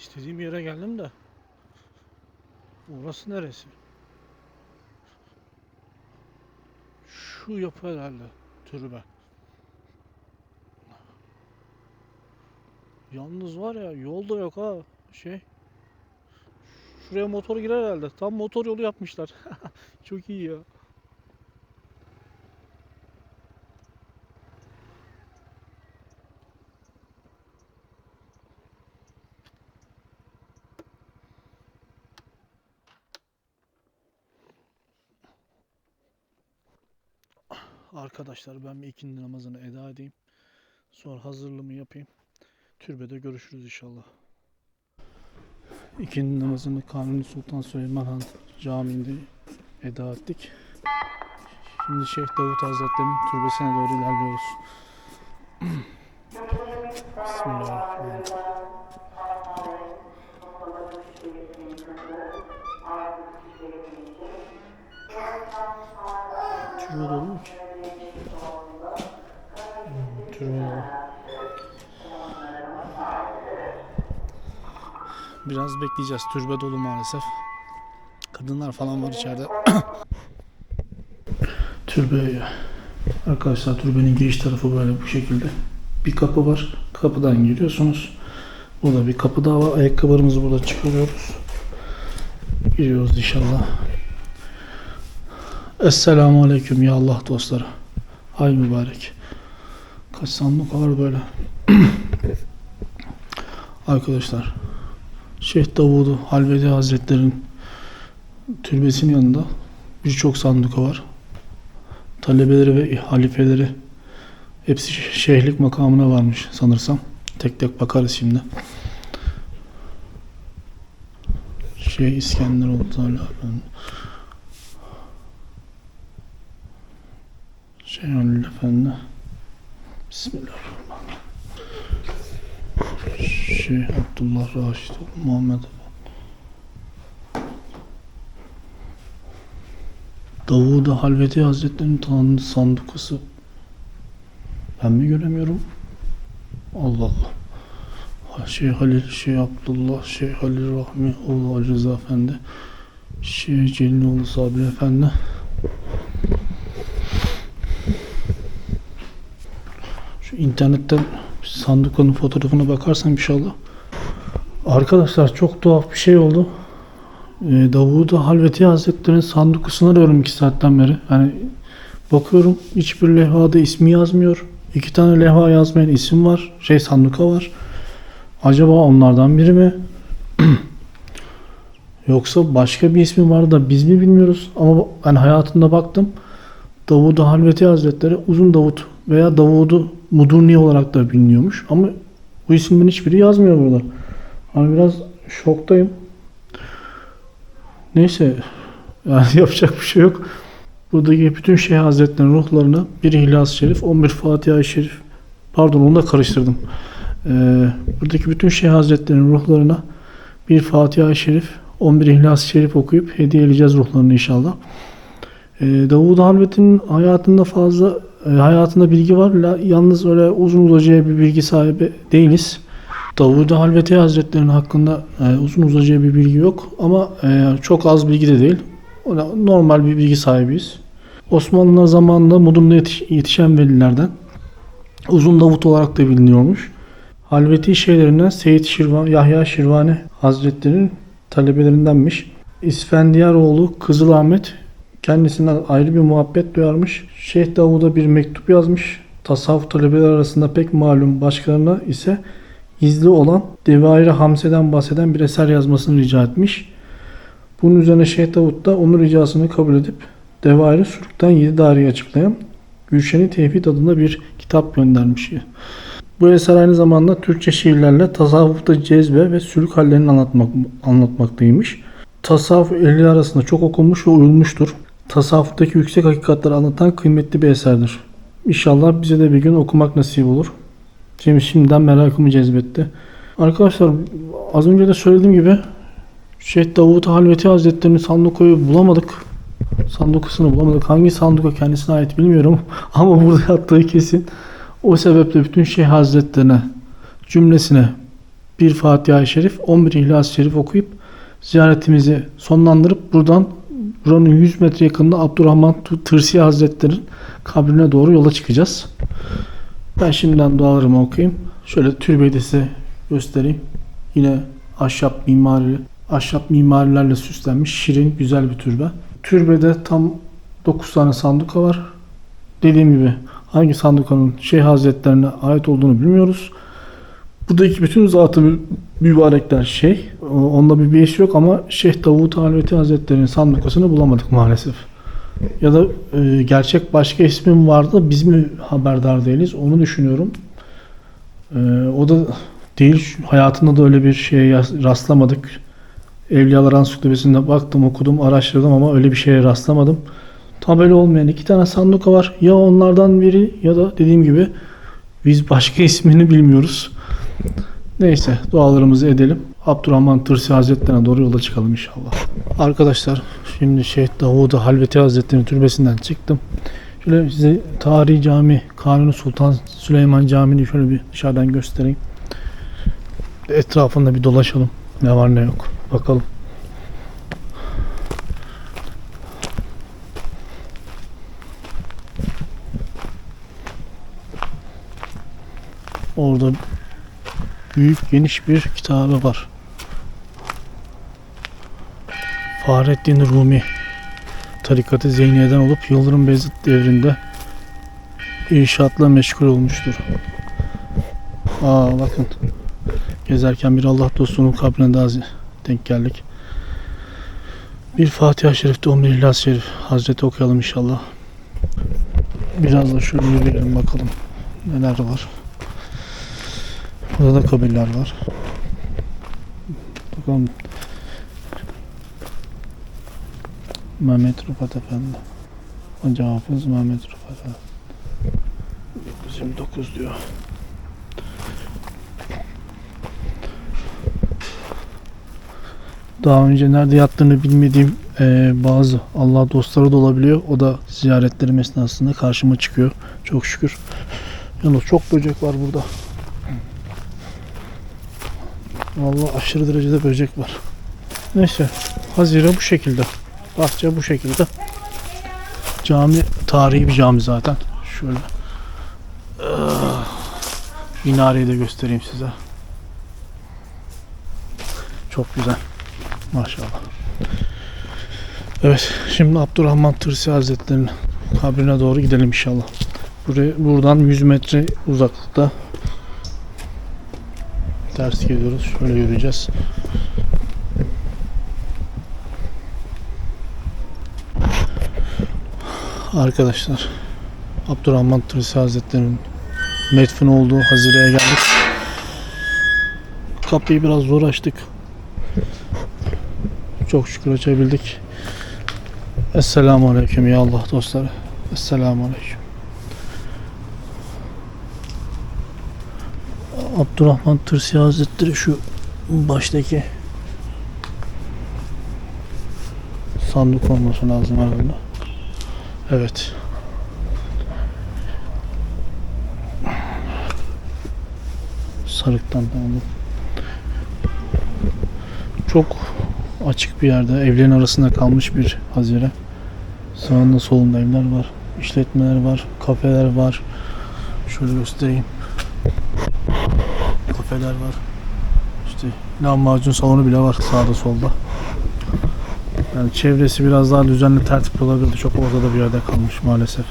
İstediğim yere geldim de. Orası neresi? Şu yapı herhalde. Türbe. Yalnız var ya yolda yok ha şey. Şuraya motor girer herhalde. Tam motor yolu yapmışlar. Çok iyi ya. Arkadaşlar ben bir ikindi namazını eda edeyim. Sonra hazırlığımı yapayım. Türbede görüşürüz inşallah. İkindi namazını Kanuni Sultan Süleyman Han Camii'nde eda ettik. Şimdi Şeyh Davut Hazretleri'nin türbesine doğru ilerliyoruz. Bismillahirrahmanirrahim. Türbe Biraz bekleyeceğiz. Türbe dolu maalesef. Kadınlar falan var içeride. Türbe Arkadaşlar türbenin giriş tarafı böyle bu şekilde. Bir kapı var. Kapıdan giriyorsunuz. Burada bir kapı daha var. Ayakkabılarımızı burada çıkarıyoruz. Giriyoruz inşallah. Esselamu Aleyküm ya Allah dostları. Hay mübarek. Kaç sandık var böyle. Arkadaşlar Şeyh Davud'u Halvedi Hazretleri'nin türbesinin yanında birçok sanduka var. Talebeleri ve halifeleri hepsi şeyhlik makamına varmış sanırsam. Tek tek bakarız şimdi. Şey İskender Teala Şey Halil Efendi Bismillahirrahmanirrahim Şeyh Abdullah Raşid Muhammed Davud Halveti Hazretleri'nin sandukası ben mi göremiyorum? Allah Allah. Şeyh Halil, Şeyh Abdullah, Şeyh Halil Rahmi, oğlu Rıza Efendi, Şeyh Celiloğlu Sabri Efendi. Şu internetten sandukanın fotoğrafına bakarsam inşallah. Arkadaşlar çok tuhaf bir şey oldu. Ee, Davud Halveti Hazretleri'nin sandukasını arıyorum 2 saatten beri. Yani bakıyorum hiçbir levhada ismi yazmıyor. İki tane levha yazmayan isim var. Şey sanduka var. Acaba onlardan biri mi? Yoksa başka bir ismi var da biz mi bilmiyoruz? Ama ben hayatında baktım. Davud Halveti Hazretleri Uzun Davut veya Davud'u Mudurni olarak da biliniyormuş. Ama bu isimlerin hiçbiri yazmıyor burada. Hani biraz şoktayım. Neyse yani yapacak bir şey yok. Buradaki bütün Şeyh Hazretleri'nin ruhlarına bir İhlas-ı Şerif, 11 Fatiha-i Şerif, pardon onu da karıştırdım. Ee, buradaki bütün Şeyh Hazretleri'nin ruhlarına bir Fatiha-i Şerif, 11 İhlas-ı Şerif okuyup hediye edeceğiz ruhlarını inşallah. Ee, Davud Halvet'in hayatında fazla e, hayatında bilgi var. Yalnız öyle uzun uzacağı bir bilgi sahibi değiliz. Davud Halveti Hazretleri'nin hakkında e, uzun uzacağı bir bilgi yok ama e, çok az bilgi de değil. Normal bir bilgi sahibiyiz. Osmanlılar zamanında Mudurnu'da yetiş- yetişen velilerden Uzun Davut olarak da biliniyormuş. Halveti şeylerinden Seyyid Şirvan, Yahya Şirvani Hazretleri'nin talebelerindenmiş. İsfendiyaroğlu Kızıl Ahmet kendisinden ayrı bir muhabbet duyarmış. Şeyh Davud'a bir mektup yazmış. Tasavvuf talebeleri arasında pek malum başkalarına ise gizli olan Devair-i Hamse'den bahseden bir eser yazmasını rica etmiş. Bunun üzerine Şeyh Davud da onun ricasını kabul edip Devair-i Sülük'ten 7 daireyi açıklayan Gülşen-i Tevhid adında bir kitap göndermiş. Bu eser aynı zamanda Türkçe şiirlerle tasavvufta cezbe ve sülük hallerini anlatmak, anlatmaktaymış. Tasavvuf ehli arasında çok okunmuş ve uyulmuştur. Tasavvuftaki yüksek hakikatleri anlatan kıymetli bir eserdir. İnşallah bize de bir gün okumak nasip olur. Cem şimdiden merakımı cezbetti. Arkadaşlar az önce de söylediğim gibi Şeyh Davut Halveti Hazretleri'nin sandukayı bulamadık. Sandukasını bulamadık. Hangi sanduka kendisine ait bilmiyorum. Ama burada yattığı kesin. O sebeple bütün Şeyh Hazretlerine cümlesine bir Fatiha-i Şerif, 11 İhlas-ı Şerif okuyup ziyaretimizi sonlandırıp buradan buranın 100 metre yakınında Abdurrahman Tırsi Hazretleri'nin kabrine doğru yola çıkacağız. Ben şimdiden dualarımı okuyayım. Şöyle türbeyi de size göstereyim. Yine ahşap mimari, ahşap mimarilerle süslenmiş şirin, güzel bir türbe. Türbede tam 9 tane sanduka var. Dediğim gibi hangi sandukanın Şeyh Hazretlerine ait olduğunu bilmiyoruz. Buradaki bütün zatı mübarekler şey. Onda bir beis yok ama Şeyh Davut Halveti Hazretleri'nin sandukasını bulamadık maalesef. Ya da e, gerçek başka ismin vardı biz mi haberdar değiliz onu düşünüyorum. E, o da değil. Hayatında da öyle bir şeye rastlamadık. Evliyalar Ansiklopedisi'nde baktım, okudum, araştırdım ama öyle bir şeye rastlamadım. Tabeli olmayan iki tane sanduka var. Ya onlardan biri ya da dediğim gibi biz başka ismini bilmiyoruz. Neyse dualarımızı edelim. Abdurrahman Tırsi Hazretlerine doğru yola çıkalım inşallah. Arkadaşlar şimdi Şeyh Davud Halveti Hazretleri'nin türbesinden çıktım. Şöyle size tarihi cami Kanuni Sultan Süleyman Camii'ni şöyle bir dışarıdan göstereyim. Etrafında bir dolaşalım. Ne var ne yok. Bakalım. Orada büyük geniş bir kitabı var. Fahrettin Rumi tarikatı Zeyniye'den olup Yıldırım Beyazıt devrinde inşaatla meşgul olmuştur. Aa bakın gezerken bir Allah dostunun kabrine daha denk geldik. Bir Fatiha-i Şerif'te 11 İhlas-ı Şerif Hazreti okuyalım inşallah. Biraz da şöyle yürüyelim bakalım neler var. Burada da kabirler var. Bakalım. Mehmet Rıfat Efendi. Hoca Hafız Mehmet Rıfat Efendi. 1929 diyor. Daha önce nerede yattığını bilmediğim eee, bazı Allah dostları da olabiliyor. O da ziyaretlerim esnasında karşıma çıkıyor. Çok şükür. Yalnız çok böcek var burada. Vallahi aşırı derecede böcek var. Neyse. Hazire bu şekilde. Bahçe bu şekilde. Cami tarihi bir cami zaten. Şöyle. Minareyi de göstereyim size. Çok güzel. Maşallah. Evet. Şimdi Abdurrahman Tırsi Hazretleri'nin kabrine doğru gidelim inşallah. Buraya, buradan 100 metre uzaklıkta ters gidiyoruz. Şöyle yürüyeceğiz. Arkadaşlar Abdurrahman Tırsi Hazretleri'nin metfun olduğu Hazire'ye geldik. Kapıyı biraz zor açtık. Çok şükür açabildik. Esselamu Aleyküm ya Allah dostları. Esselamu Aleyküm. Abdurrahman Tırsi Hazretleri şu baştaki sandık olması lazım herhalde. Evet. Sarıktan tamam. Çok açık bir yerde evlerin arasında kalmış bir hazire. Sağında solunda evler var. işletmeler var. Kafeler var. Şöyle göstereyim. Kafeler var. İşte lahmacun salonu bile var sağda solda. Yani çevresi biraz daha düzenli tertipli olabilirdi. Çok ortada bir yerde kalmış maalesef.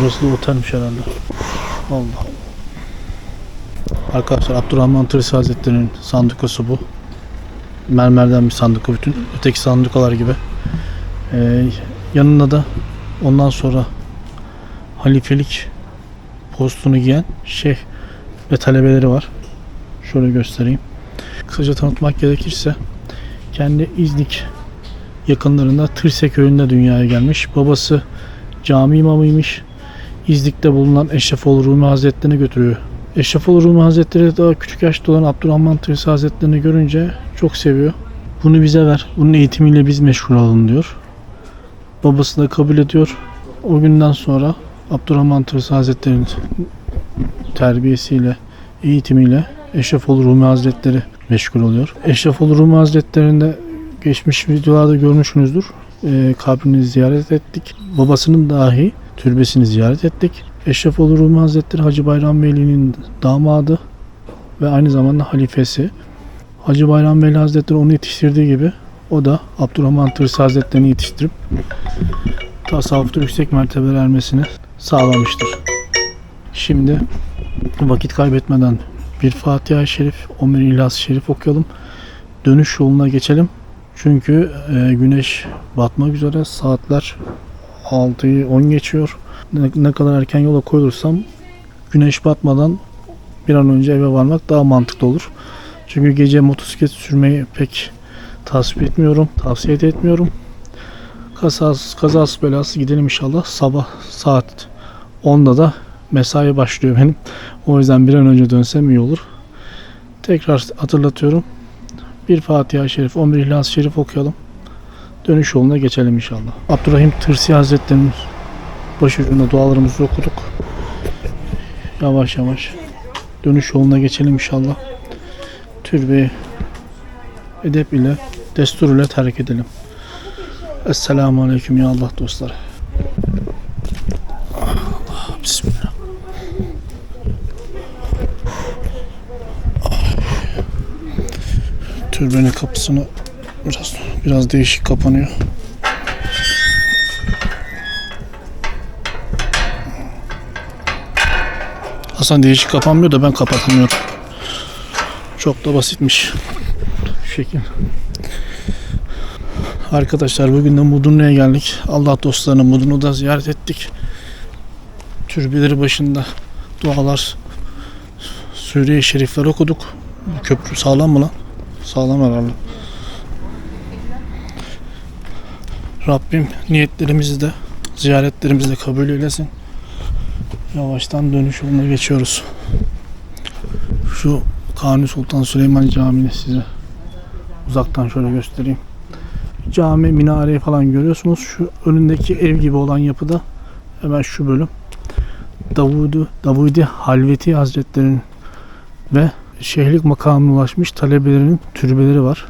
Burası da otelmiş herhalde. Allah. Arkadaşlar Abdurrahman Tırsi Hazretleri'nin sandukası bu. Mermerden bir sanduka bütün öteki sandukalar gibi. Ee, yanında da ondan sonra halifelik postunu giyen şeyh ve talebeleri var. Şöyle göstereyim. Kısaca tanıtmak gerekirse kendi İznik yakınlarında Tırse köyünde dünyaya gelmiş. Babası cami imamıymış. İznik'te bulunan Eşrefoğlu Rumi Hazretleri'ne götürüyor. Eşrefoğlu Rumi Hazretleri daha küçük yaşta olan Abdurrahman Tırsi Hazretleri'ni görünce çok seviyor. Bunu bize ver. Bunun eğitimiyle biz meşgul olalım diyor. Babası da kabul ediyor. O günden sonra Abdurrahman Tırsi Hazretleri'nin terbiyesiyle, eğitimiyle Eşrefoğlu Rumi Hazretleri meşgul oluyor. Eşrefoğlu Rumi Hazretleri'nde geçmiş videolarda görmüşsünüzdür. Ee, kabrini ziyaret ettik. Babasının dahi türbesini ziyaret ettik. Eşrefoğlu Rumi Hazretleri Hacı Bayram Veli'nin damadı ve aynı zamanda halifesi. Hacı Bayram Veli Hazretleri onu yetiştirdiği gibi o da Abdurrahman Tırsı Hazretleri'ni yetiştirip tasavvufta yüksek mertebelere ermesini sağlamıştır. Şimdi vakit kaybetmeden bir Fatiha-i Şerif, 11 İhlas-ı Şerif okuyalım. Dönüş yoluna geçelim. Çünkü e, güneş batmak üzere saatler 6'yı 10 geçiyor. Ne, ne kadar erken yola koyulursam güneş batmadan bir an önce eve varmak daha mantıklı olur. Çünkü gece motosiklet sürmeyi pek tasvip etmiyorum, tavsiye etmiyorum. Kazasız, kazasız belası gidelim inşallah. Sabah saat 10'da da mesai başlıyor benim. O yüzden bir an önce dönsem iyi olur. Tekrar hatırlatıyorum. Bir Fatiha-i Şerif, 11 İhlas-ı Şerif okuyalım. Dönüş yoluna geçelim inşallah. Abdurrahim Tırsi Hazretleri'nin başucunda dualarımızı okuduk. Yavaş yavaş dönüş yoluna geçelim inşallah. Türbeyi edep ile, destur ile terk edelim. Esselamu Aleyküm ya Allah dostları. Türbenin kapısını biraz biraz değişik kapanıyor. Hasan değişik kapanmıyor da ben kapatamıyorum. Çok da basitmiş. Şu şekil. Arkadaşlar bugün de Mudurnu'ya geldik. Allah dostlarını Mudurnu'da ziyaret ettik. Türbeleri başında dualar, Suriye şerifler okuduk. Bu köprü sağlam mı lan? Sağlam herhalde. Rabbim niyetlerimizi de ziyaretlerimizi de kabul eylesin. Yavaştan dönüş yoluna geçiyoruz. Şu Kanuni Sultan Süleyman Camii'ni size uzaktan şöyle göstereyim. Cami minareyi falan görüyorsunuz. Şu önündeki ev gibi olan yapıda hemen şu bölüm. Davudu, Davudi Halveti Hazretleri'nin ve şeyhlik makamına ulaşmış talebelerinin türbeleri var.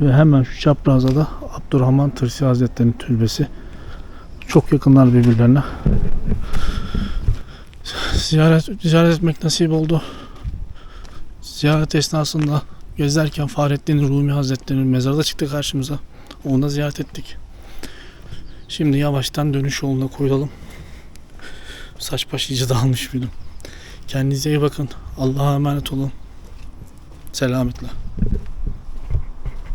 Ve hemen şu çaprazda da Abdurrahman Tırsi Hazretleri'nin türbesi. Çok yakınlar birbirlerine. Ziyaret, ziyaret etmek nasip oldu. Ziyaret esnasında gezerken Fahrettin Rumi Hazretleri'nin mezarı da çıktı karşımıza. Onu da ziyaret ettik. Şimdi yavaştan dönüş yoluna koyulalım. Saç baş iyice dağılmış büyüdüm. Kendinize iyi bakın. Allah'a emanet olun. Selametle.